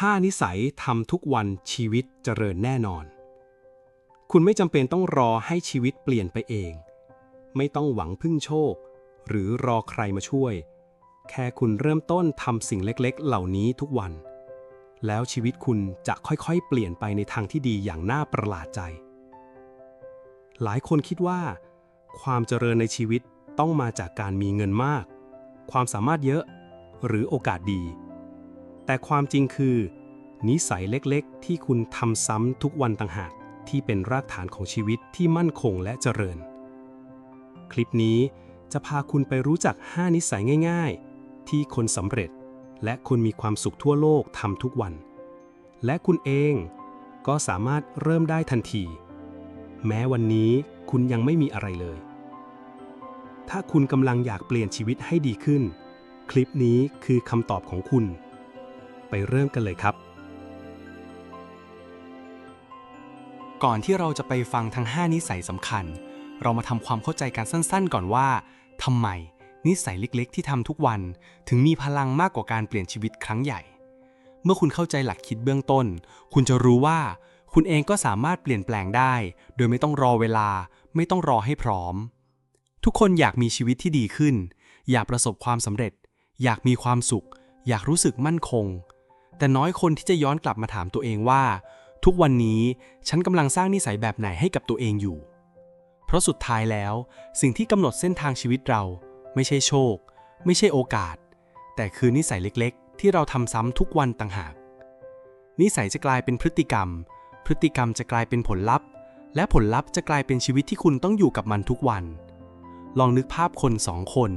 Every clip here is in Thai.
5 นิสัยทำทุกวันชีวิตเจริญแน่นอน คุณไม่จำเป็นต้องรอให้ชีวิตเปลี่ยนไปเอง ไม่ต้องหวังพึ่งโชค หรือรอใครมาช่วย แค่คุณเริ่มต้นทำสิ่งเล็กๆ เหล่านี้ทุกวัน แล้วชีวิตคุณจะค่อยๆ เปลี่ยนไปในทางที่ดีอย่างน่าประหลาดใจ หลายคนคิดว่า ความเจริญในชีวิตต้องมาจากการมีเงินมาก ความสามารถเยอะ หรือโอกาสดี แต่ความจริงคือ นิสัยเล็กๆ ที่คุณทำซ้ำทุกวันต่างหากที่เป็นรากฐานของชีวิตที่มั่นคงและเจริญ คลิปนี้จะพาคุณไปรู้จัก 5 นิสัยง่าย ๆ ที่คนสำเร็จ และคนมีความสุขทั่วโลกทำทุกวัน และคุณเองก็สามารถเริ่มได้ทันที แม้วันนี้คุณยังไม่มีอะไรเลย ถ้าคุณกำลังอยากเปลี่ยนชีวิตให้ดีขึ้น คลิปนี้คือคำตอบของคุณ ไปเริ่มกันเลยครับ ก่อนที่เราจะไปฟังทั้ง 5 นิสัยสำคัญ เรามาทำความเข้าใจกันสั้นๆ ก่อนว่าทำไมนิสัยเล็กๆ ที่ทำทุกวัน ถึงมีพลังมากกว่าการเปลี่ยนชีวิตครั้งใหญ่ เมื่อคุณเข้าใจหลักคิดเบื้องต้น คุณจะรู้ว่า คุณเองก็สามารถเปลี่ยนแปลงได้ โดยไม่ต้องรอเวลา ไม่ต้องรอให้พร้อม ทุกคนอยากมีชีวิตที่ดีขึ้น อยากประสบความสำเร็จ อยากมีความสุข อยากรู้สึกมั่นคง แต่น้อยคนที่จะย้อนกลับมาถามตัวเองว่า ทุกวันนี้ฉันกำลังสร้างนิสัยแบบไหนให้กับตัวเองอยู่ เพราะสุดท้ายแล้ว สิ่งที่กำหนดเส้นทางชีวิตเรา ไม่ใช่โชค ไม่ใช่โอกาส แต่คือนิสัยเล็กๆ ที่เราทำซ้ำทุกวันต่างหาก นิสัยจะกลายเป็นพฤติกรรม พฤติกรรมจะกลายเป็นผลลัพธ์ และผลลัพธ์จะกลายเป็นชีวิตที่คุณต้องอยู่กับมันทุกวัน ลองนึกภาพคนสองคน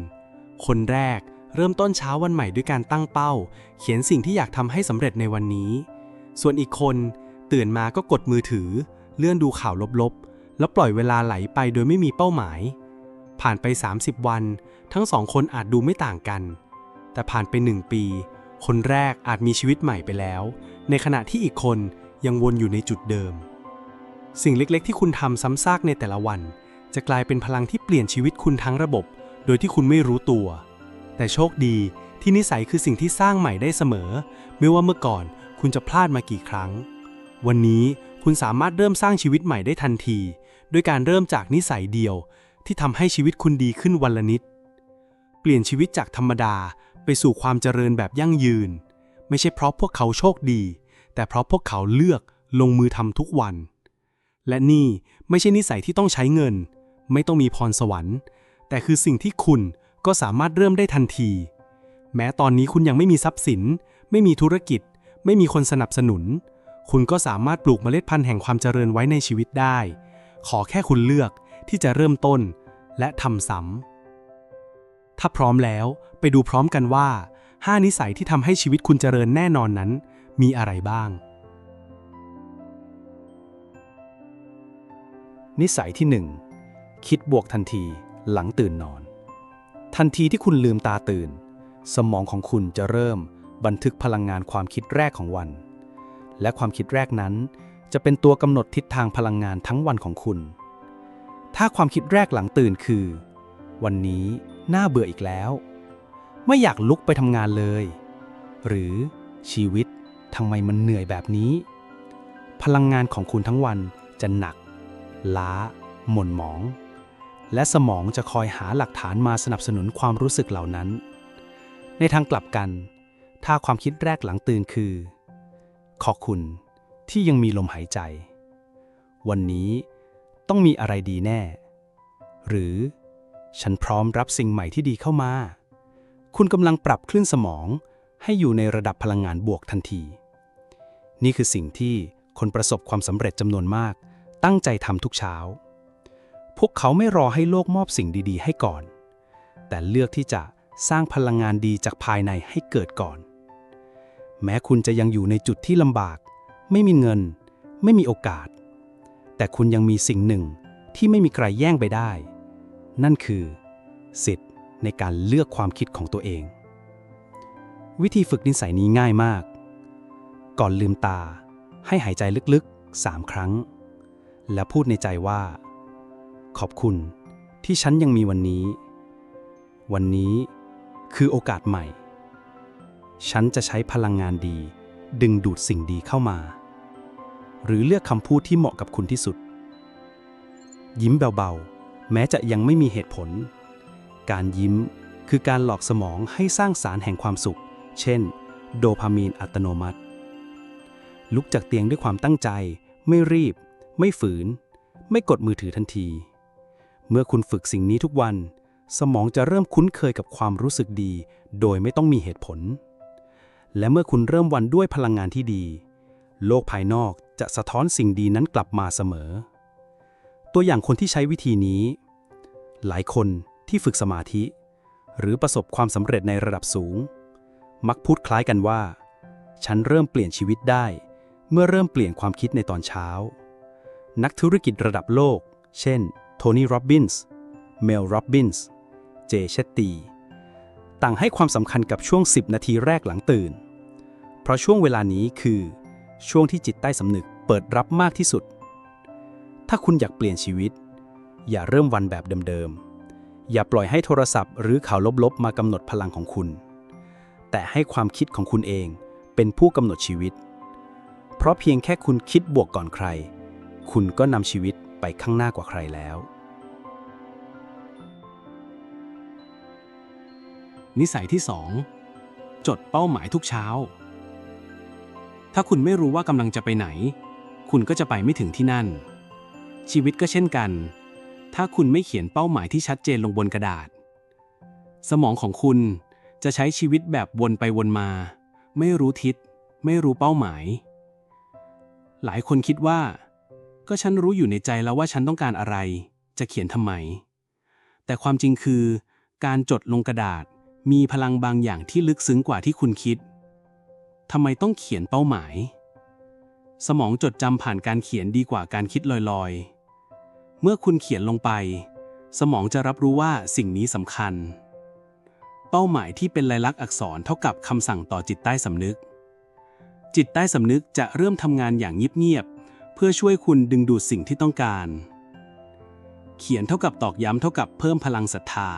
คนแรก เริ่มต้นเช้าวันใหม่ด้วยการตั้งเป้า เขียนสิ่งที่อยากทำให้สำเร็จในวันนี้ ส่วนอีกคนตื่นมาก็กดมือถือ เลื่อนดูข่าวลบๆ แล้วปล่อยเวลาไหลไปโดยไม่มีเป้าหมาย ผ่านไป 30 วัน ทั้งสองคนอาจดูไม่ต่างกัน แต่ผ่านไปหนึ่งปี คนแรกอาจมีชีวิตใหม่ไปแล้ว ในขณะที่อีกคนยังวนอยู่ในจุดเดิม สิ่งเล็กๆ ที่คุณทำซ้ำซากในแต่ละวัน จะกลายเป็นพลังที่เปลี่ยนชีวิตคุณทั้งระบบ โดยที่คุณไม่รู้ตัว แต่โชคดีที่นิสัยคือสิ่งที่สร้างใหม่ได้เสมอ ไม่ว่าเมื่อก่อนคุณจะพลาดมากี่ครั้ง วันนี้คุณสามารถเริ่มสร้างชีวิตใหม่ได้ทันที ด้วยการเริ่มจากนิสัยเดียว ที่ทำให้ชีวิตคุณดีขึ้นวันละนิด เปลี่ยนชีวิตจากธรรมดาไปสู่ความเจริญแบบยั่งยืน ไม่ใช่เพราะพวกเขาโชคดี แต่เพราะพวกเขาเลือกลงมือทำทุกวัน และนี่ไม่ใช่นิสัยที่ต้องใช้เงิน ไม่ต้องมีพรสวรรค์ แต่คือสิ่งที่คุณ ก็สามารถเริ่มได้ทันที แม้ตอนนี้คุณยังไม่มีทรัพย์สิน ไม่มีธุรกิจ ไม่มีคนสนับสนุน คุณก็สามารถปลูกเมล็ดพันธุ์แห่งความเจริญไว้ในชีวิตได้ ขอแค่คุณเลือกที่จะเริ่มต้น และทำซ้ำถ้าพร้อมแล้วไปดูพร้อมกันว่า 5 นิสัยที่ทำให้ชีวิตคุณเจริญแน่นอนนั้น มีอะไรบ้าง นิสัยที่ 1 คิดบวกทันทีหลังตื่นนอน ทันทีที่คุณลืมตาตื่น สมองของคุณจะเริ่มบันทึกพลังงานความคิดแรกของวัน และความคิดแรกนั้น จะเป็นตัวกำหนดทิศทางพลังงานทั้งวันของคุณ ถ้าความคิดแรกหลังตื่นคือ วันนี้น่าเบื่ออีกแล้ว ไม่อยากลุกไปทำงานเลย หรือชีวิตทำไมมันเหนื่อยแบบนี้ พลังงานของคุณทั้งวันจะหนัก ล้า หม่นหมอง และสมองจะคอยหาหลักฐานมาสนับสนุนความรู้สึกเหล่านั้น ในทางกลับกัน ถ้าความคิดแรกหลังตื่นคือ ขอบคุณที่ยังมีลมหายใจ วันนี้ต้องมีอะไรดีแน่ หรือ ฉันพร้อมรับสิ่งใหม่ที่ดีเข้ามา คุณกำลังปรับคลื่นสมองให้อยู่ในระดับพลังงานบวกทันที นี่คือสิ่งที่คนประสบความสำเร็จจำนวนมากตั้งใจทำทุกเช้า พวกเขาไม่รอให้โลกมอบสิ่งดีๆ ให้ก่อน แต่เลือกที่จะสร้างพลังงานดีจากภายในให้เกิดก่อน แม้คุณจะยังอยู่ในจุดที่ลำบาก ไม่มีเงิน ไม่มีโอกาส แต่คุณยังมีสิ่งหนึ่งที่ไม่มีใครแย่งไปได้ นั่นคือ สิทธิ์ในการเลือกความคิดของตัวเอง วิธีฝึกนิสัยนี้ง่ายมาก ก่อนลืมตา ให้หายใจลึกๆ3ครั้ง และพูดในใจว่า ขอบคุณที่ฉันยังมีวันนี้ วันนี้คือโอกาสใหม่ ฉันจะใช้พลังงานดี ดึงดูดสิ่งดีเข้ามา หรือเลือกคำพูดที่เหมาะกับคุณที่สุด ยิ้มเบาๆ แม้จะยังไม่มีเหตุผล การยิ้มคือการหลอกสมองให้สร้างสารแห่งความสุข เช่น โดพามีนอัตโนมัติ ลุกจากเตียงด้วยความตั้งใจ ไม่รีบ ไม่ฝืน ไม่กดมือถือทันที เมื่อคุณฝึกสิ่งนี้ทุกวัน สมองจะเริ่มคุ้นเคยกับความรู้สึกดี โดยไม่ต้องมีเหตุผล และเมื่อคุณเริ่มวันด้วยพลังงานที่ดี โลกภายนอกจะสะท้อนสิ่งดีนั้นกลับมาเสมอ ตัวอย่างคนที่ใช้วิธีนี้ หลายคนที่ฝึกสมาธิ หรือประสบความสำเร็จในระดับสูง มักพูดคล้ายกันว่า ฉันเริ่มเปลี่ยนชีวิตได้ เมื่อเริ่มเปลี่ยนความคิดในตอนเช้า นักธุรกิจระดับโลก เช่น ทนี่ โรบบินส์ เมล โรบบินส์ เจเชตตี ต่างให้ความสำคัญกับช่วง 10 นาทีแรกหลังตื่น เพราะช่วงเวลานี้คือ ช่วงที่จิตใต้สำนึกเปิดรับมากที่สุด ถ้าคุณอยากเปลี่ยนชีวิต อย่าเริ่มวันแบบเดิมๆ อย่าปล่อยให้โทรศัพท์ หรือข่าวลบๆ มากำหนดพลังของคุณ แต่ให้ความคิดของคุณเองเป็นผู้กำหนดชีวิต เพราะเพียงแค่คุณคิดบวกก่อนใคร คุณก็นำชีวิตไปข้างหน้ากว่าใครแล้ว นิสัยที่ 2 จดเป้าหมายทุกเช้า ถ้าคุณไม่รู้ว่ากำลังจะไปไหน คุณก็จะไปไม่ถึงที่นั่น ชีวิตก็เช่นกัน ถ้าคุณไม่เขียนเป้าหมายที่ชัดเจนลงบนกระดาษ สมองของคุณจะใช้ชีวิตแบบวนไปวนมา ไม่รู้ทิศ ไม่รู้เป้าหมาย หลายคนคิดว่า ก็ฉันรู้อยู่ในใจแล้วว่าฉันต้องการอะไร จะเขียนทำไม แต่ความจริงคือการจดลงกระดาษ มีพลังบางอย่างที่ลึกซึ้งกว่าที่คุณคิด ทำไมต้องเขียนเป้าหมาย สมองจดจำผ่านการเขียนดีกว่าการคิดลอยๆ เมื่อคุณเขียนลงไป สมองจะรับรู้ว่าสิ่งนี้สำคัญ เป้าหมายที่เป็นลายลักษณ์อักษรเท่ากับคำสั่งต่อจิตใต้สำนึก จิตใต้สำนึกจะเริ่มทำงานอย่างเงียบๆ เพื่อช่วยคุณดึงดูดสิ่งที่ต้องการ เขียนเท่ากับตอกย้ำเท่ากับเพิ่มพลังศรัทธา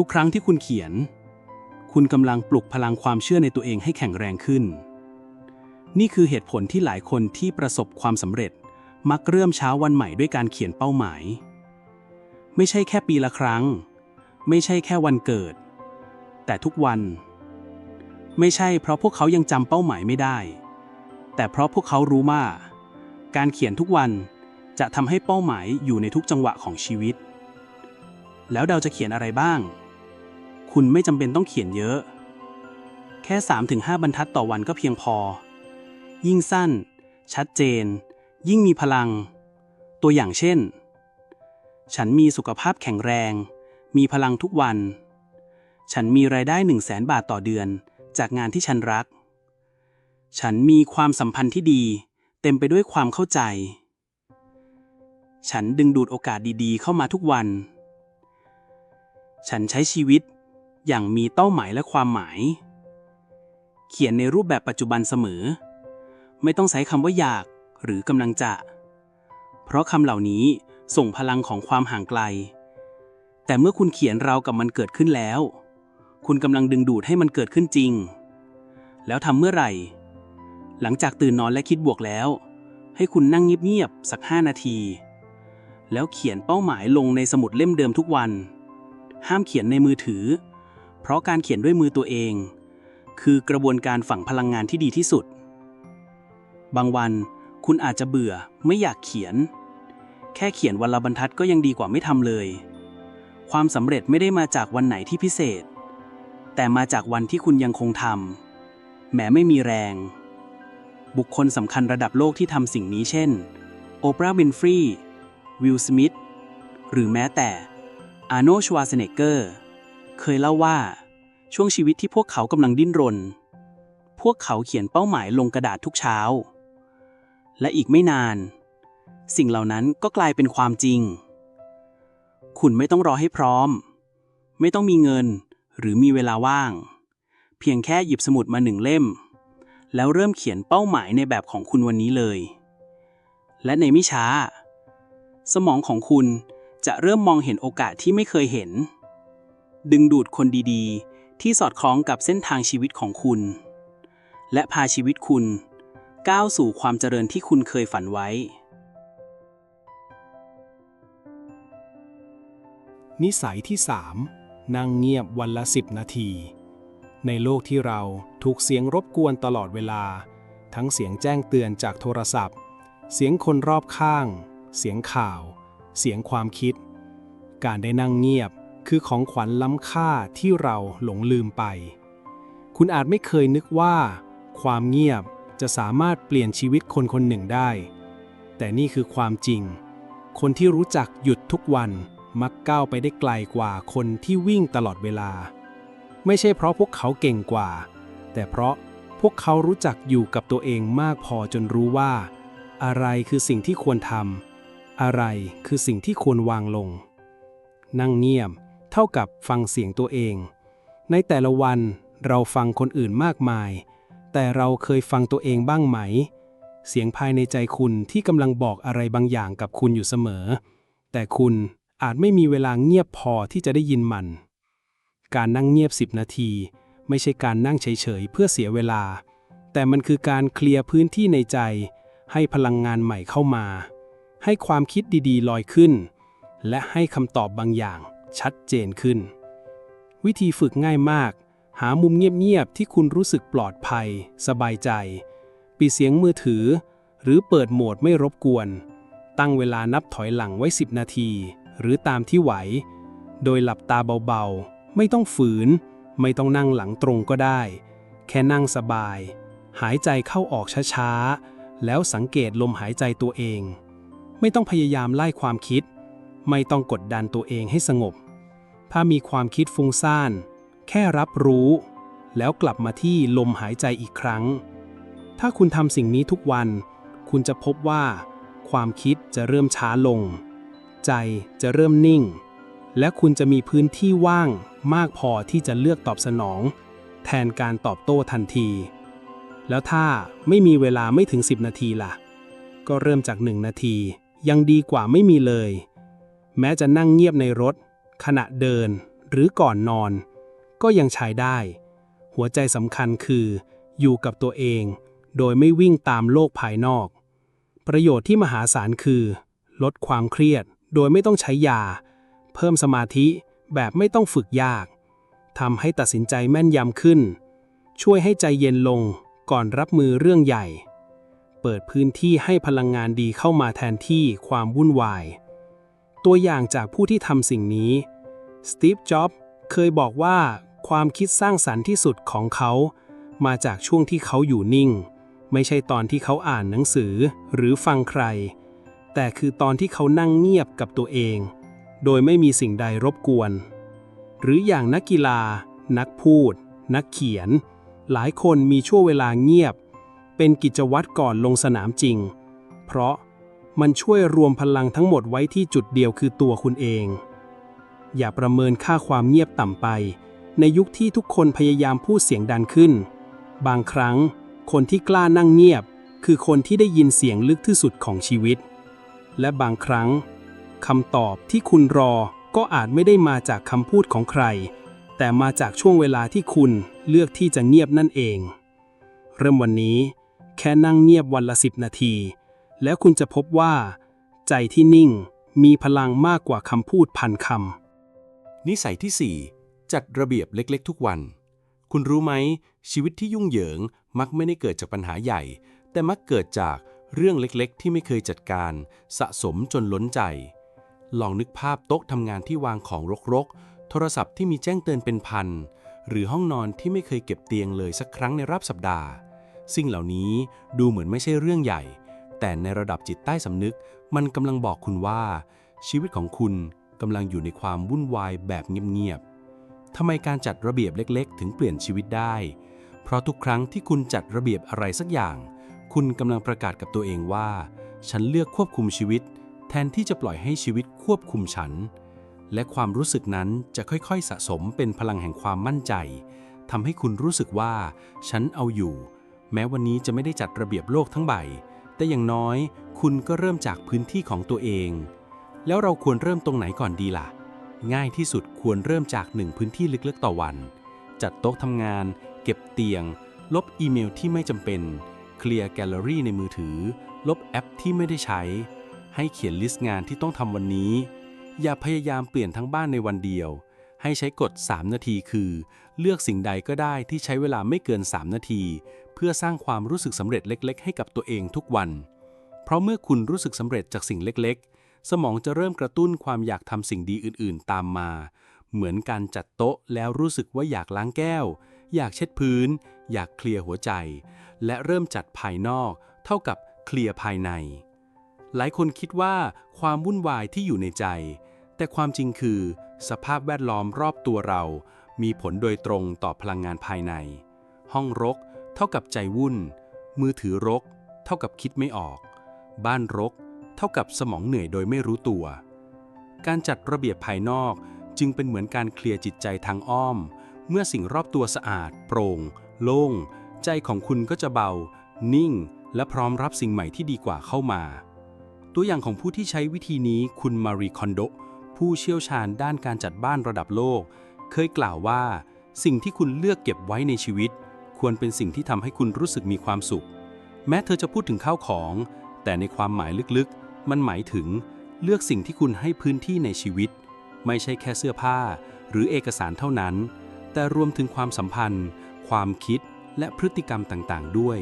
ทุกครั้งที่คุณเขียน คุณกำลังปลุกพลังความเชื่อในตัวเองให้แข็งแรงขึ้น นี่คือเหตุผลที่หลายคนที่ประสบความสำเร็จ มักเริ่มเช้าวันใหม่ด้วยการเขียนเป้าหมาย ไม่ใช่แค่ปีละครั้ง ไม่ใช่แค่วันเกิด แต่ทุกวัน ไม่ใช่เพราะพวกเขายังจำเป้าหมายไม่ได้ แต่เพราะพวกเขารู้ว่า การเขียนทุกวันจะทำให้เป้าหมายอยู่ในทุกจังหวะของชีวิต แล้วเราจะเขียนอะไรบ้าง คุณไม่จำเป็นต้องเขียนเยอะ แค่ 3-5 บรรทัดต่อวันก็เพียงพอ ยิ่งสั้น ชัดเจน ยิ่งมีพลัง ตัวอย่างเช่น ฉันมีสุขภาพแข็งแรง มีพลังทุกวัน ฉันมีรายได้ 1 0 0 0 0แสนบาทต่อเดือน จากงานที่ฉันรัก ฉันมีความสัมพันธ์ที่ดี เต็มไปด้วยความเข้าใจ ฉันดึงดูดโอกาสดีๆ เข้ามาทุกวันฉันใช้ชีวิต อย่างมีเป้าหมายและความหมาย เขียนในรูปแบบปัจจุบันเสมอ ไม่ต้องใช้คำว่าอยากหรือกำลังจะ เพราะคำเหล่านี้ส่งพลังของความห่างไกล แต่เมื่อคุณเขียนเรากับมันเกิดขึ้นแล้ว คุณกำลังดึงดูดให้มันเกิดขึ้นจริง แล้วทำเมื่อไหร่ หลังจากตื่นนอนและคิดบวกแล้ว ให้คุณนั่งเงียบๆสัก 5 นาที แล้วเขียนเป้าหมายลงในสมุดเล่มเดิมทุกวัน ห้ามเขียนในมือถือ เพราะการเขียนด้วยมือตัวเอง คือกระบวนการฝังพลังงานที่ดีที่สุด บางวันคุณอาจจะเบื่อไม่อยากเขียน แค่เขียนวันละบรรทัดก็ยังดีกว่าไม่ทำเลย ความสำเร็จไม่ได้มาจากวันไหนที่พิเศษ แต่มาจากวันที่คุณยังคงทำแม้ไม่มีแรง บุคคลสำคัญระดับโลกที่ทำสิ่งนี้เช่น โอปราห์วินฟรีย์วิล สมิธ หรือแม้แต่อาร์โนชวาสเนเกอร์ เคยเล่าว่า ช่วงชีวิตที่พวกเขากำลังดิ้นรน พวกเขาเขียนเป้าหมายลงกระดาษทุกเช้า และอีกไม่นาน สิ่งเหล่านั้นก็กลายเป็นความจริง คุณไม่ต้องรอให้พร้อม ไม่ต้องมีเงินหรือมีเวลาว่าง เพียงแค่หยิบสมุดมาหนึ่งเล่ม แล้วเริ่มเขียนเป้าหมายในแบบของคุณวันนี้เลย และในไม่ช้า สมองของคุณจะเริ่มมองเห็นโอกาสที่ไม่เคยเห็น ดึงดูดคนดีๆ ที่สอดคล้องกับเส้นทางชีวิตของคุณ และพาชีวิตคุณ ก้าวสู่ความเจริญที่คุณเคยฝันไว้ นิสัยที่ 3 นั่งเงียบวันละ 10 นาที ในโลกที่เราถูกเสียงรบกวนตลอดเวลา ทั้งเสียงแจ้งเตือนจากโทรศัพท์ เสียงคนรอบข้าง เสียงข่าว เสียงความคิด การได้นั่งเงียบ คือของขวัญล้ำค่าที่เราหลงลืมไป คุณอาจไม่เคยนึกว่า ความเงียบจะสามารถเปลี่ยนชีวิตคนคนหนึ่งได้ แต่นี่คือความจริง คนที่รู้จักหยุดทุกวันมักก้าวไปได้ไกลกว่าคนที่วิ่งตลอดเวลา ไม่ใช่เพราะพวกเขาเก่งกว่า แต่เพราะพวกเขารู้จักอยู่กับตัวเองมากพอจนรู้ว่า อะไรคือสิ่งที่ควรทำอะไรคือสิ่งที่ควรวางลง นั่งเงียบ ท่ากับฟังเสียงตัวเอง ในแต่ละวันเราฟังคนอื่นมากมาย แต่เราเคยฟังตัวเองบ้างไหม เสียงภายในใจคุณที่กำลังบอกอะไรบางอย่างกับคุณอยู่เสมอ แต่คุณอาจไม่มีเวลาเงียบพอที่จะได้ยินมัน การนั่งเงียบ 10 นาที ไม่ใช่การนั่งเฉยๆเพื่อเสียเวลา แต่มันคือการเคลียร์พื้นที่ในใจ ให้พลังงานใหม่เข้ามา ให้ความคิดดีๆ ลอยขึ้น และให้คำตอบบางอย่าง ชัดเจนขึ้น วิธีฝึกง่ายมาก หามุมเงียบๆที่คุณรู้สึกปลอดภัย สบายใจ ปิดเสียงมือถือ หรือเปิดโหมดไม่รบกวน ตั้งเวลานับถอยหลังไว้ 10 นาที หรือตามที่ไหว โดยหลับตาเบาๆ ไม่ต้องฝืน ไม่ต้องนั่งหลังตรงก็ได้ แค่นั่งสบาย หายใจเข้าออกช้าๆ แล้วสังเกตลมหายใจตัวเอง ไม่ต้องพยายามไล่ความคิด ไม่ต้องกดดันตัวเองให้สงบ ถ้ามีความคิดฟุ้งซ่าน แค่รับรู้ แล้วกลับมาที่ลมหายใจอีกครั้ง ถ้าคุณทำสิ่งนี้ทุกวัน คุณจะพบว่า ความคิดจะเริ่มช้าลง ใจจะเริ่มนิ่ง และคุณจะมีพื้นที่ว่างมากพอที่จะเลือกตอบสนอง แทนการตอบโต้ทันที แล้วถ้าไม่มีเวลาไม่ถึง 10 นาทีล่ะ ก็เริ่มจาก 1 นาที ยังดีกว่าไม่มีเลย แม้จะนั่งเงียบในรถ ขณะเดิน หรือก่อนนอน ก็ยังใช้ได้ หัวใจสำคัญคือ อยู่กับตัวเอง โดยไม่วิ่งตามโลกภายนอก ประโยชน์ที่มหาศาลคือ ลดความเครียด โดยไม่ต้องใช้ยา เพิ่มสมาธิแบบไม่ต้องฝึกยากทำให้ตัดสินใจแม่นยำขึ้น ช่วยให้ใจเย็นลงก่อนรับมือเรื่องใหญ่ เปิดพื้นที่ให้พลังงานดีเข้ามาแทนที่ความวุ่นวาย ตัวอย่างจากผู้ที่ทำสิ่งนี้ สตีฟ จ็อบส์ เคยบอกว่า ความคิดสร้างสรรค์ที่สุดของเขา มาจากช่วงที่เขาอยู่นิ่ง ไม่ใช่ตอนที่เขาอ่านหนังสือหรือฟังใคร แต่คือตอนที่เขานั่งเงียบกับตัวเอง โดยไม่มีสิ่งใดรบกวน หรืออย่างนักกีฬา นักพูด นักเขียน หลายคนมีช่วงเวลาเงียบ เป็นกิจวัตรก่อนลงสนามจริง เพราะ มันช่วยรวมพลังทั้งหมดไว้ที่จุดเดียวคือตัวคุณเอง อย่าประเมินค่าความเงียบต่ำไป ในยุคที่ทุกคนพยายามพูดเสียงดังขึ้น บางครั้ง คนที่กล้านั่งเงียบ คือคนที่ได้ยินเสียงลึกที่สุดของชีวิต และบางครั้งคำตอบที่คุณรอก็อาจไม่ได้มาจากคำพูดของใคร แต่มาจากช่วงเวลาที่คุณเลือกที่จะเงียบนั่นเอง เริ่มวันนี้ แค่นั่งเงียบวันละสิบนาที แล้วคุณจะพบว่า ใจที่นิ่งมีพลังมากกว่าคำพูดพันคำนิสัยที่ 4 จัดระเบียบเล็กๆ ทุกวัน คุณรู้ไหม ชีวิตที่ยุ่งเหยิงมักไม่ได้เกิดจากปัญหาใหญ่ แต่มักเกิดจากเรื่องเล็กๆ ที่ไม่เคยจัดการ สะสมจนล้นใจ ลองนึกภาพโต๊ะทำงานที่วางของรกๆ โทรศัพท์ที่มีแจ้งเตือนเป็นพัน หรือห้องนอนที่ไม่เคยเก็บเตียงเลยสักครั้งในรอบสัปดาห์ สิ่งเหล่านี้ดูเหมือนไม่ใช่เรื่องใหญ่ แต่ในระดับจิตใต้สำนึก มันกำลังบอกคุณว่า ชีวิตของคุณกำลังอยู่ในความวุ่นวายแบบเงียบๆทำไมการจัดระเบียบเล็กๆ ถึงเปลี่ยนชีวิตได้ เพราะทุกครั้งที่คุณจัดระเบียบอะไรสักอย่าง คุณกำลังประกาศกับตัวเองว่า ฉันเลือกควบคุมชีวิต แทนที่จะปล่อยให้ชีวิตควบคุมฉัน และความรู้สึกนั้นจะค่อยๆ สะสมเป็นพลังแห่งความมั่นใจทำให้คุณรู้สึกว่า ฉันเอาอยู่ แม้วันนี้จะไม่ได้จัดระเบียบโลกทั้งใบ แต่อย่างน้อย คุณก็เริ่มจากพื้นที่ของตัวเอง แล้วเราควรเริ่มตรงไหนก่อนดีล่ะ ง่ายที่สุดควรเริ่มจากหนึ่งพื้นที่ลึกๆต่อวัน จัดโต๊ะทำงาน เก็บเตียง ลบอีเมลที่ไม่จำเป็น เคลียร์แกลเลอรี่ในมือถือ ลบแอปที่ไม่ได้ใช้ ให้เขียนลิสต์งานที่ต้องทำวันนี้ อย่าพยายามเปลี่ยนทั้งบ้านในวันเดียว ให้ใช้กฎ 3 นาทีคือ เลือกสิ่งใดก็ได้ที่ใช้เวลาไม่เกิน 3 นาที เพื่อสร้างความรู้สึกสำเร็จเล็ก ๆ ให้กับตัวเองทุกวัน เพราะเมื่อคุณรู้สึกสำเร็จจากสิ่งเล็ก ๆ สมองจะเริ่มกระตุ้นความอยากทำสิ่งดีอื่น ๆ ตามมา เหมือนการจัดโต๊ะแล้วรู้สึกว่าอยากล้างแก้ว อยากเช็ดพื้น อยากเคลียร์หัวใจ และเริ่มจัดภายนอก เท่ากับเคลียร์ภายใน หลายคนคิดว่าความวุ่นวายที่อยู่ในใจ แต่ความจริงคือ สภาพแวดล้อมรอบตัวเรา มีผลโดยตรงต่อพลังงานภายใน ห้องรก เท่ากับใจวุ่น มือถือรก เท่ากับคิดไม่ออก บ้านรก เท่ากับสมองเหนื่อยโดยไม่รู้ตัว การจัดระเบียบภายนอกจึงเป็นเหมือนการเคลียร์จิตใจทางอ้อม เมื่อสิ่งรอบตัวสะอาด โปร่ง โล่ง ใจของคุณก็จะเบา นิ่ง และพร้อมรับสิ่งใหม่ที่ดีกว่าเข้ามา ตัวอย่างของผู้ที่ใช้วิธีนี้คุณมารีคอนโดผู้เชี่ยวชาญด้านการจัดบ้านระดับโลก เคยกล่าวว่า สิ่งที่คุณเลือกเก็บไว้ในชีวิต ควรเป็นสิ่งที่ทำให้คุณรู้สึกมีความสุข แม้เธอจะพูดถึงข้าวของ แต่ในความหมายลึกๆ มันหมายถึงเลือกสิ่งที่คุณให้พื้นที่ในชีวิต ไม่ใช่แค่เสื้อผ้า หรือเอกสารเท่านั้น แต่รวมถึงความสัมพันธ์ ความคิดและพฤติกรรมต่างๆ ด้วย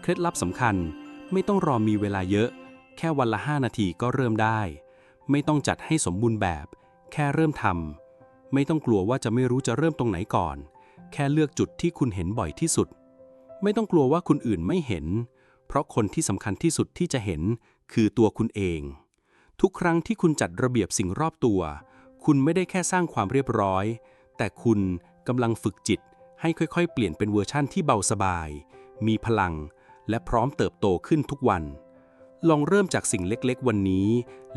เคล็ดลับสำคัญไม่ต้องรอมีเวลาเยอะ แค่วันละ 5 นาทีก็เริ่มได้ ไม่ต้องจัดให้สมบูรณ์แบบ แค่เริ่มทำไม่ต้องกลัวว่าจะไม่รู้จะเริ่มตรงไหนก่อน แค่เลือกจุดที่คุณเห็นบ่อยที่สุด ไม่ต้องกลัวว่าคนอื่นไม่เห็น เพราะคนที่สำคัญที่สุดที่จะเห็นคือตัวคุณเอง ทุกครั้งที่คุณจัดระเบียบสิ่งรอบตัว คุณไม่ได้แค่สร้างความเรียบร้อย แต่คุณกำลังฝึกจิต ให้ค่อยๆ เปลี่ยนเป็นเวอร์ชั่นที่เบาสบาย มีพลัง และพร้อมเติบโตขึ้นทุกวัน ลองเริ่มจากสิ่งเล็กๆ วันนี้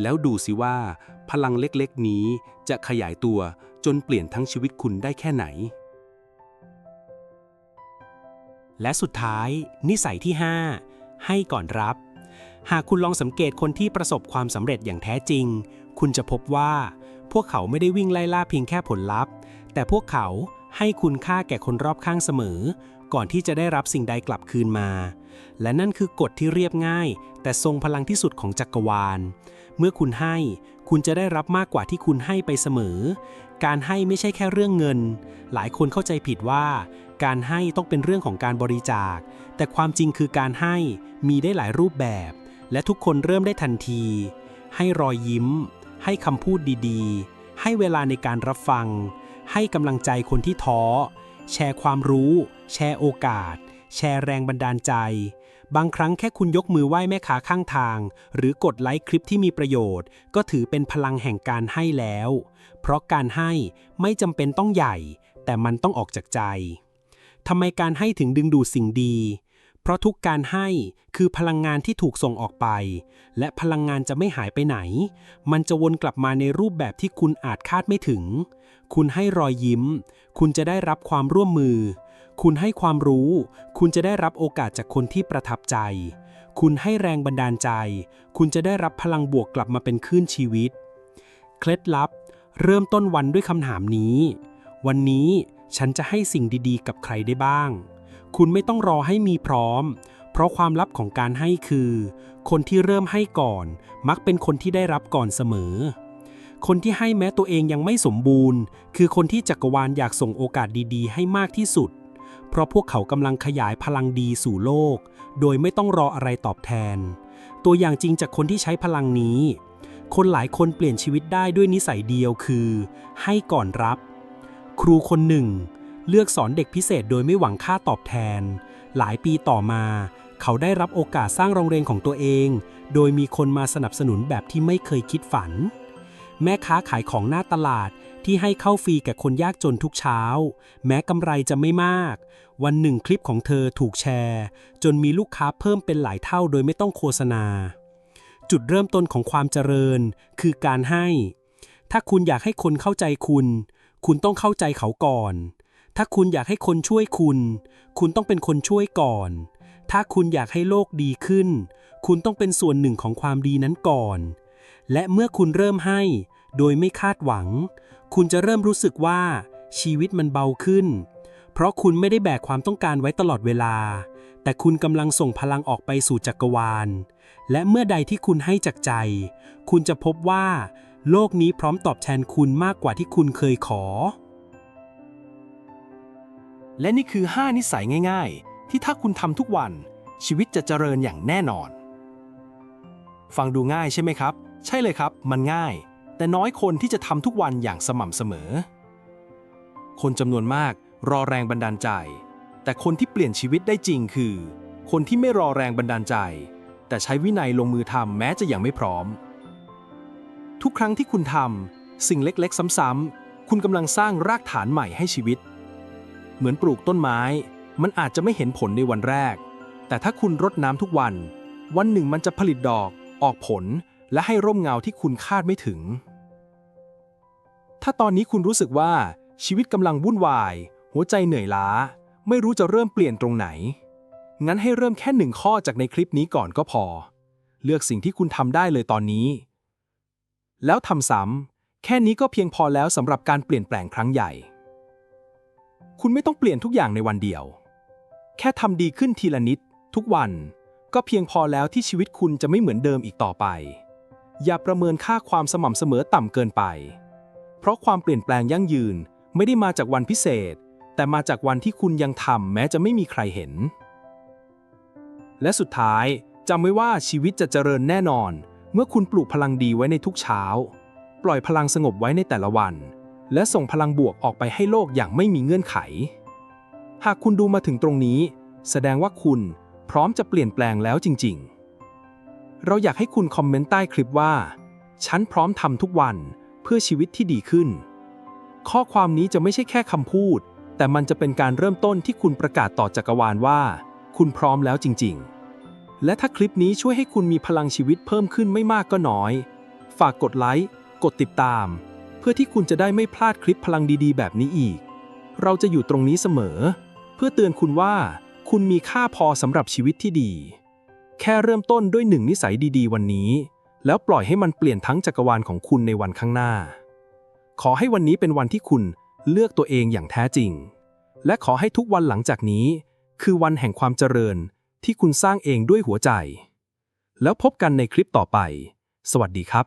แล้วดูสิว่า พลังเล็กๆ นี้จะขยายตัวจนเปลี่ยนทั้งชีวิตคุณได้แค่ไหน และสุดท้าย นิสัยที่ 5 ให้ก่อนรับ หากคุณลองสังเกตคนที่ประสบความสำเร็จอย่างแท้จริง คุณจะพบว่า พวกเขาไม่ได้วิ่งไล่ล่าเพียงแค่ผลลัพธ์ แต่พวกเขาให้คุณค่าแก่คนรอบข้างเสมอ ก่อนที่จะได้รับสิ่งใดกลับคืนมา และนั่นคือกฎที่เรียบง่าย แต่ทรงพลังที่สุดของจักรวาล เมื่อคุณให้ คุณจะได้รับมากกว่าที่คุณให้ไปเสมอ การให้ไม่ใช่แค่เรื่องเงิน หลายคนเข้าใจผิดว่า การให้ต้องเป็นเรื่องของการบริจาค แต่ความจริงคือการให้มีได้หลายรูปแบบ และทุกคนเริ่มได้ทันที ให้รอยยิ้ม ให้คำพูดดีๆ ให้เวลาในการรับฟัง ให้กำลังใจคนที่ท้อ แชร์ความรู้ แชร์โอกาส แชร์แรงบันดาลใจ บางครั้งแค่คุณยกมือไหว้แม่ค้าข้างทาง หรือกดไลค์คลิปที่มีประโยชน์ ก็ถือเป็นพลังแห่งการให้แล้ว เพราะการให้ไม่จำเป็นต้องใหญ่ แต่มันต้องออกจากใจ ทำไมการให้ถึงดึงดูดสิ่งดี เพราะทุกการให้คือพลังงานที่ถูกส่งออกไป และพลังงานจะไม่หายไปไหน มันจะวนกลับมาในรูปแบบที่คุณอาจคาดไม่ถึง คุณให้รอยยิ้ม คุณจะได้รับความร่วมมือ คุณให้ความรู้ คุณจะได้รับโอกาสจากคนที่ประทับใจ คุณให้แรงบันดาลใจ คุณจะได้รับพลังบวกกลับมาเป็นคลื่นชีวิต เคล็ดลับ เริ่มต้นวันด้วยคำถามนี้ วันนี้ ฉันจะให้สิ่งดีๆ กับใครได้บ้าง คุณไม่ต้องรอให้มีพร้อม เพราะความลับของการให้คือ คนที่เริ่มให้ก่อน มักเป็นคนที่ได้รับก่อนเสมอ คนที่ให้แม้ตัวเองยังไม่สมบูรณ์ คือคนที่จักรวาลอยากส่งโอกาสดีๆ ให้มากที่สุด เพราะพวกเขากำลังขยายพลังดีสู่โลก โดยไม่ต้องรออะไรตอบแทน ตัวอย่างจริงจากคนที่ใช้พลังนี้ คนหลายคนเปลี่ยนชีวิตได้ด้วยนิสัยเดียวคือ ให้ก่อนรับ ครูคนหนึ่ง เลือกสอนเด็กพิเศษโดยไม่หวังค่าตอบแทน หลายปีต่อมา เขาได้รับโอกาสสร้างโรงเรียนของตัวเอง โดยมีคนมาสนับสนุนแบบที่ไม่เคยคิดฝัน แม่ค้าขายของหน้าตลาดที่ให้เข้าฟรีแก่คนยากจนทุกเช้า แม้กำไรจะไม่มาก วันหนึ่งคลิปของเธอถูกแชร์ จนมีลูกค้าเพิ่มเป็นหลายเท่าโดยไม่ต้องโฆษณา จุดเริ่มต้นของความเจริญ คือการให้ ถ้าคุณอยากให้คนเข้าใจคุณ คุณต้องเข้าใจเขาก่อน ถ้าคุณอยากให้คนช่วยคุณ คุณต้องเป็นคนช่วยก่อน ถ้าคุณอยากให้โลกดีขึ้น คุณต้องเป็นส่วนหนึ่งของความดีนั้นก่อน และเมื่อคุณเริ่มให้ โดยไม่คาดหวัง คุณจะเริ่มรู้สึกว่า ชีวิตมันเบาขึ้น เพราะคุณไม่ได้แบกความต้องการไว้ตลอดเวลา แต่คุณกำลังส่งพลังออกไปสู่จักรวาล และเมื่อใดที่คุณให้จากใจ คุณจะพบว่า โลกนี้พร้อมตอบแทนคุณมากกว่าที่คุณเคยขอ และนี่คือ 5 นิสัยง่ายๆ ที่ถ้าคุณทำทุกวัน ชีวิตจะเจริญอย่างแน่นอน ฟังดูง่ายใช่ไหมครับ ใช่เลยครับ มันง่าย แต่น้อยคนที่จะทำทุกวันอย่างสม่ำเสมอ คนจำนวนมากรอแรงบันดาลใจ แต่คนที่เปลี่ยนชีวิตได้จริงคือ คนที่ไม่รอแรงบันดาลใจ แต่ใช้วินัยลงมือทำแม้จะยังไม่พร้อม ทุกครั้งที่คุณทำสิ่งเล็กๆ ซ้ำๆ คุณกำลังสร้างรากฐานใหม่ให้ชีวิต เหมือนปลูกต้นไม้ มันอาจจะไม่เห็นผลในวันแรก แต่ถ้าคุณรดน้ำทุกวัน วันหนึ่งมันจะผลิตดอก ออกผล และให้ร่มเงาที่คุณคาดไม่ถึง ถ้าตอนนี้คุณรู้สึกว่าชีวิตกำลังวุ่นวาย หัวใจเหนื่อยล้า ไม่รู้จะเริ่มเปลี่ยนตรงไหน งั้นให้เริ่มแค่หนึ่งข้อจากในคลิปนี้ก่อนก็พอ เลือกสิ่งที่คุณทำได้เลยตอนนี้ แล้วทำซ้ำแค่นี้ก็เพียงพอแล้วสำหรับการเปลี่ยนแปลงครั้งใหญ่ คุณไม่ต้องเปลี่ยนทุกอย่างในวันเดียว แค่ทำดีขึ้นทีละนิด ทุกวัน ก็เพียงพอแล้วที่ชีวิตคุณจะไม่เหมือนเดิมอีกต่อไป อย่าประเมินค่าความสม่ำเสมอต่ำเกินไป เพราะความเปลี่ยนแปลงยั่งยืนไม่ได้มาจากวันพิเศษ แต่มาจากวันที่คุณยังทำแม้จะไม่มีใครเห็น และสุดท้ายจำไว้ว่าชีวิตจะเจริญแน่นอน เมื่อคุณปลูกพลังดีไว้ในทุกเช้า ปล่อยพลังสงบไว้ในแต่ละวัน และส่งพลังบวกออกไปให้โลกอย่างไม่มีเงื่อนไข หากคุณดูมาถึงตรงนี้ แสดงว่าคุณพร้อมจะเปลี่ยนแปลงแล้วจริง ๆ เราอยากให้คุณคอมเมนต์ใต้คลิปว่า ฉันพร้อมทำทุกวันเพื่อชีวิตที่ดีขึ้น ข้อความนี้จะไม่ใช่แค่คำพูด แต่มันจะเป็นการเริ่มต้นที่คุณประกาศต่อจักรวาลว่า คุณพร้อมแล้วจริง ๆ และถ้าคลิปนี้ช่วยให้คุณมีพลังชีวิตเพิ่มขึ้นไม่มากก็น้อย ฝากกดไลค์ กดติดตาม เพื่อที่คุณจะได้ไม่พลาดคลิปพลังดีๆ แบบนี้อีก เราจะอยู่ตรงนี้เสมอ เพื่อเตือนคุณว่า คุณมีค่าพอสำหรับชีวิตที่ดี แค่เริ่มต้นด้วยหนึ่งนิสัยดีๆ วันนี้ แล้วปล่อยให้มันเปลี่ยนทั้งจักรวาลของคุณในวันข้างหน้า ขอให้วันนี้เป็นวันที่คุณเลือกตัวเองอย่างแท้จริง และขอให้ทุกวันหลังจากนี้ คือวันแห่งความเจริญ ที่คุณสร้างเองด้วยหัวใจ แล้วพบกันในคลิปต่อไป สวัสดีครับ